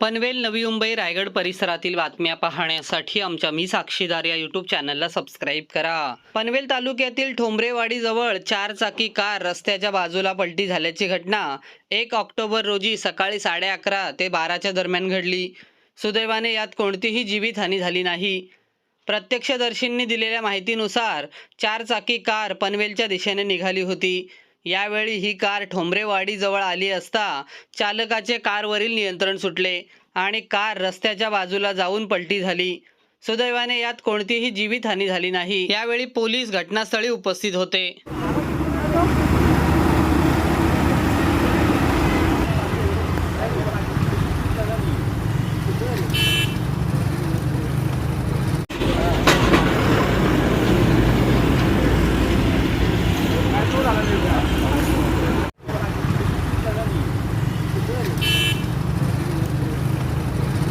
पनवेल नवी मुंबई रायगड परिसरातील बातम्या पाहण्यासाठी आमच्या मी साक्षीदार या युट्यूब चॅनलला सबस्क्राईब करा. पनवेल तालुक्यातील ठोंबरेवाडीजवळ चार चाकी कार रस्त्याच्या बाजूला पलटी झाल्याची घटना एक ऑक्टोबर रोजी सकाळी साडे अकरा ते बाराच्या दरम्यान घडली. सुदैवाने यात कोणतीही जीवितहानी झाली नाही. प्रत्यक्षदर्शींनी दिलेल्या माहितीनुसार चार चाकी कार पनवेलच्या दिशेने निघाली होती. यावेळी ही कार ठोंबरेवाडीजवळ आली असता चालकाचे कारवरील नियंत्रण सुटले आणि कार रस्त्याच्या बाजूला जाऊन पलटी झाली. सुदैवाने यात कोणतीही जीवितहानी झाली नाही. यावेळी पोलीस घटनास्थळी उपस्थित होते.